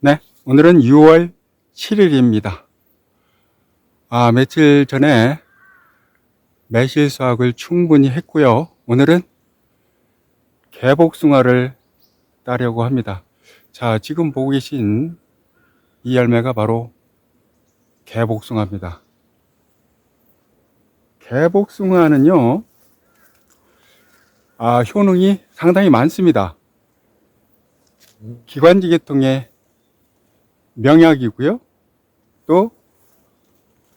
네, 오늘은 6월 7일입니다. 아, 며칠 전에 매실 수확을 충분히 했고요. 오늘은 개복숭아를 따려고 합니다. 자, 지금 보고 계신 이 열매가 바로 개복숭아입니다. 개복숭아는요, 아, 효능이 상당히 많습니다. 기관지 계통의 명약이고요. 또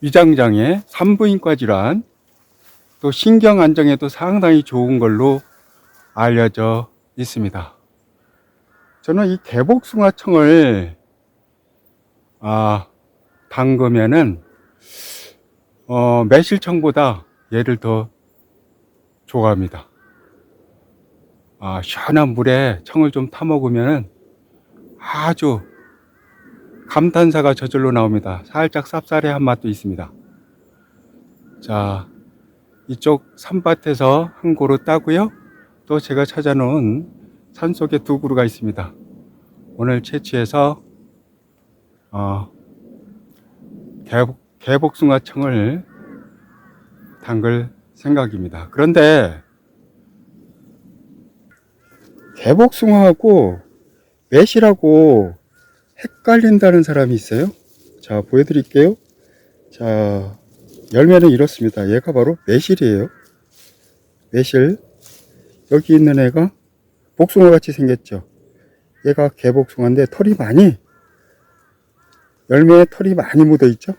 위장장애, 산부인과 질환, 또 신경 안정에도 상당히 좋은 걸로 알려져 있습니다. 저는 이 개복숭아청을 아, 담그면은 어, 매실청보다 얘를 더 좋아합니다. 아, 시원한 물에 청을 좀 타먹으면 아주 감탄사가 저절로 나옵니다. 살짝 쌉싸래한 맛도 있습니다. 자, 이쪽 산밭에서 한 고루 따고요. 또 제가 찾아놓은 산속에 두 그루가 있습니다. 오늘 채취해서 어, 개복, 개복숭아청을 담글 생각입니다. 그런데 개복숭아하고 매실하고 헷갈린다는 사람이 있어요. 자, 보여드릴게요. 자, 열매는 이렇습니다. 얘가 바로 매실이에요. 매실. 여기 있는 애가 복숭아 같이 생겼죠. 얘가 개복숭아인데 털이 많이, 열매에 털이 많이 묻어 있죠.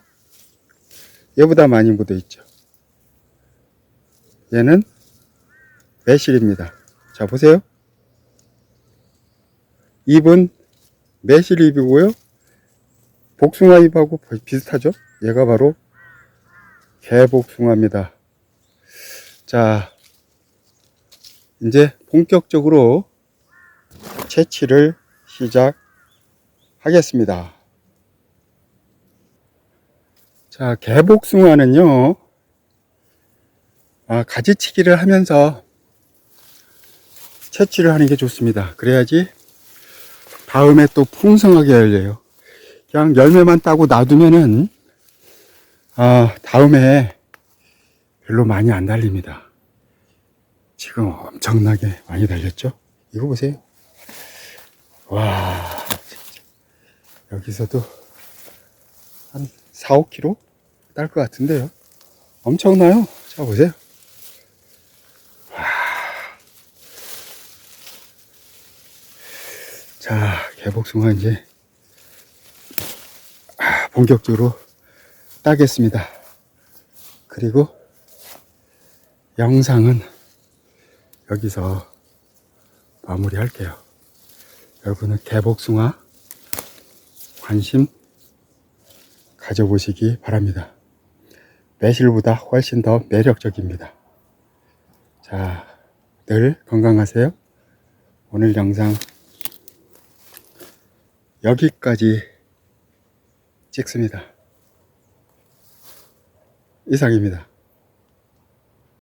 얘보다 많이 묻어 있죠. 얘는 매실입니다. 자, 보세요. 잎은 매실 잎이고요. 복숭아 잎하고 비슷하죠? 얘가 바로 개복숭아입니다. 자, 이제 본격적으로 채취를 시작하겠습니다. 자, 개복숭아는요, 아, 가지치기를 하면서 채취를 하는 게 좋습니다. 그래야지 다음에 또 풍성하게 열려요. 그냥 열매만 따고 놔두면은, 아, 다음에 별로 많이 안 달립니다. 지금 엄청나게 많이 달렸죠? 이거 보세요. 와, 진짜. 여기서도 한 4, 5kg 딸 것 같은데요. 엄청나요? 자, 보세요. 자, 개복숭아 이제 아, 본격적으로 따겠습니다. 그리고 영상은 여기서 마무리 할게요. 여러분은 개복숭아 관심 가져보시기 바랍니다. 매실보다 훨씬 더 매력적입니다. 자, 늘 건강하세요. 오늘 영상 여기까지 찍습니다. 이상입니다.